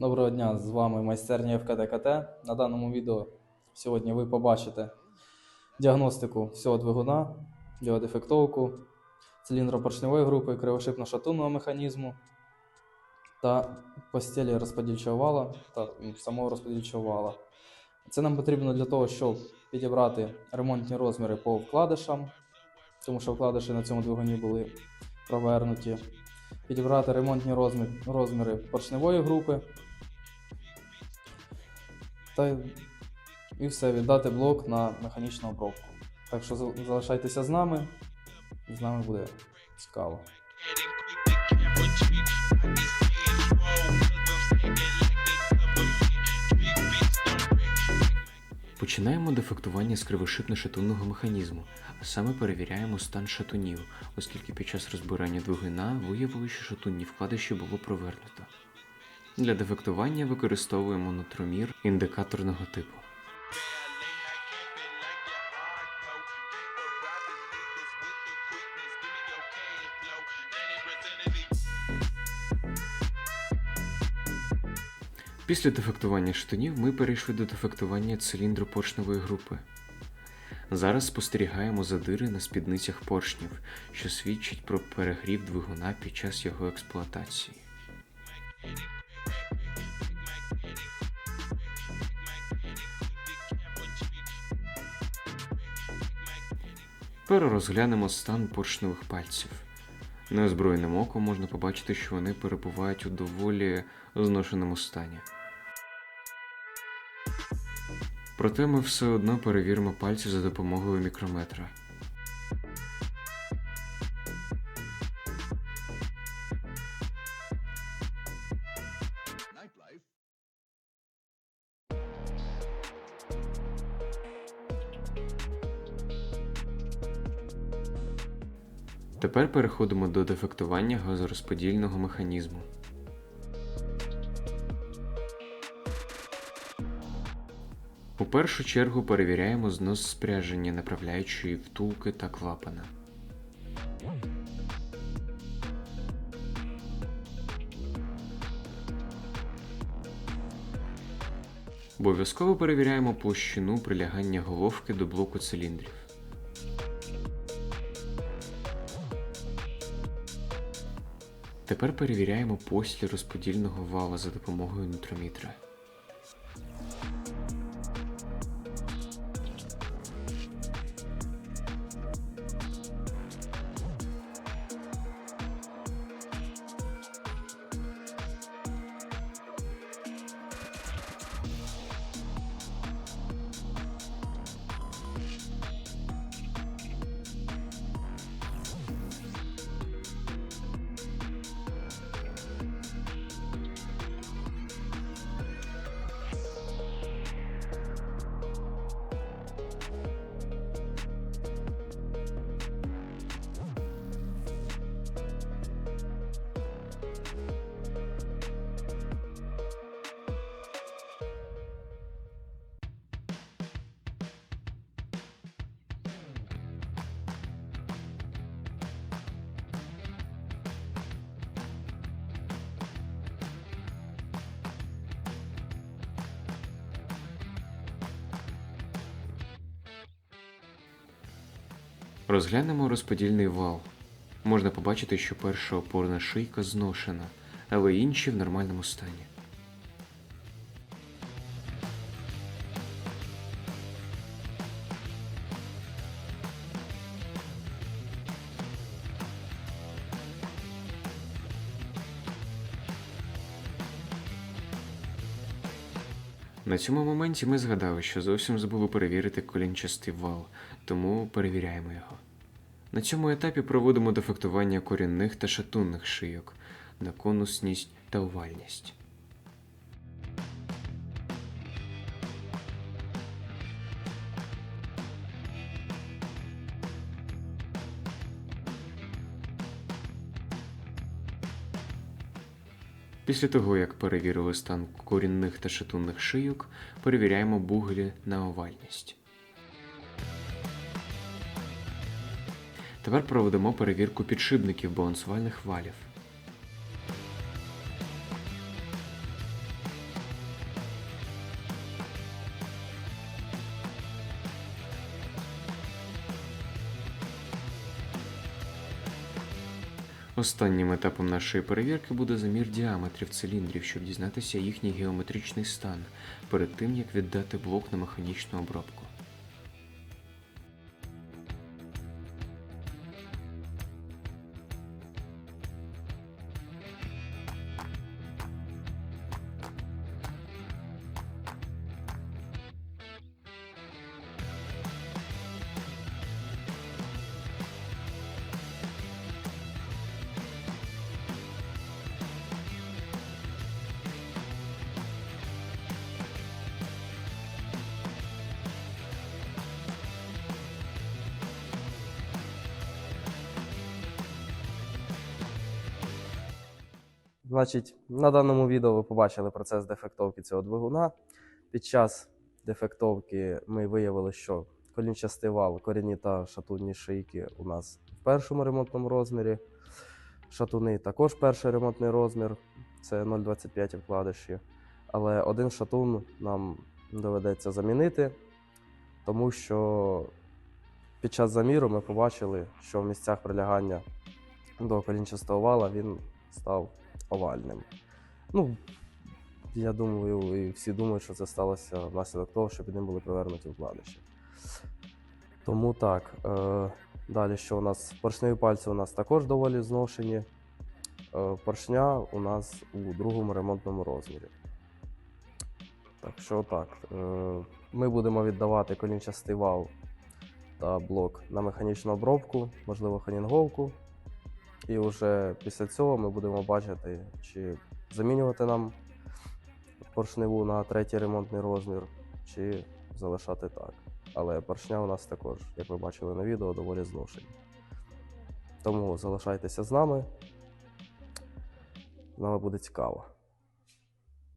Доброго дня, з вами майстерня ФКТ-КТ. На даному відео сьогодні ви побачите діагностику всього двигуна, його дефектовку, циліндропоршневої групи, кривошипно-шатунного механізму та постелі розподільчого вала та самого розподільчого вала. Це нам потрібно для того, щоб підібрати ремонтні розміри по вкладишам, тому що вкладиші на цьому двигуні були провернуті. Підібрати ремонтні розміри, поршневої групи, та і все, віддати блок на механічну обробку. Так що залишайтеся з нами, з нами буде цікаво. Починаємо дефектування з кривошипно-шатунного механізму, а саме перевіряємо стан шатунів, оскільки під час розбирання двигуна виявили, що шатунні вкладиші було провернуто. Для дефектування використовуємо нутромір індикаторного типу. Після дефектування штанів ми перейшли до дефектування циліндропоршневої групи. Зараз спостерігаємо задири на спідницях поршнів, що свідчить про перегрів двигуна під час його експлуатації. Перерозглянемо стан поршневих пальців. Неозброєним оком можна побачити, що вони перебувають у доволі зношеному стані. Проте ми все одно перевіримо пальці за допомогою мікрометра. Тепер переходимо до дефектування газорозподільного механізму. У першу чергу перевіряємо знос спряження направляючої втулки та клапана. Обов'язково перевіряємо площину прилягання головки до блоку циліндрів. Тепер перевіряємо постіль розподільного вала за допомогою нутромітра. Розглянемо розподільний вал. Можна побачити, що перша опорна шийка зношена, але інші в нормальному стані. На цьому моменті ми згадали, що зовсім забули перевірити колінчастий вал, тому перевіряємо його. На цьому етапі проводимо дефектування корінних та шатунних шийок на конусність та овальність. Після того, як перевірили стан корінних та шатунних шийок, перевіряємо буглі на овальність. Тепер проведемо перевірку підшипників балансувальних валів. Останнім етапом нашої перевірки буде замір діаметрів циліндрів, щоб дізнатися їхній геометричний стан перед тим як віддати блок на механічну обробку. Значить, на даному відео ви побачили процес дефектовки цього двигуна. Під час дефектовки ми виявили, що колінчастий вал, корінні та шатунні шийки у нас в першому ремонтному розмірі. Шатуни також перший ремонтний розмір, це 0,25 вкладиші. Але один шатун нам доведеться замінити, тому що під час заміру ми побачили, що в місцях прилягання до колінчастого вала він став овальним. Ну, я думаю, і всі думають, що це сталося внаслідок того, що під ним були привернуті вкладиші. Тому так. Е, далі, що у нас поршневі пальці у нас також доволі зношені. Е, поршня у нас у другому ремонтному розмірі. Так що так. Е, ми будемо віддавати колінчастий вал та блок на механічну обробку, можливо, ханінговку. І вже після цього ми будемо бачити, чи замінювати нам поршневу на третій ремонтний розмір, чи залишати так. Але поршня у нас також, як ви бачили на відео, доволі зношені. Тому залишайтеся з нами. Нами буде цікаво.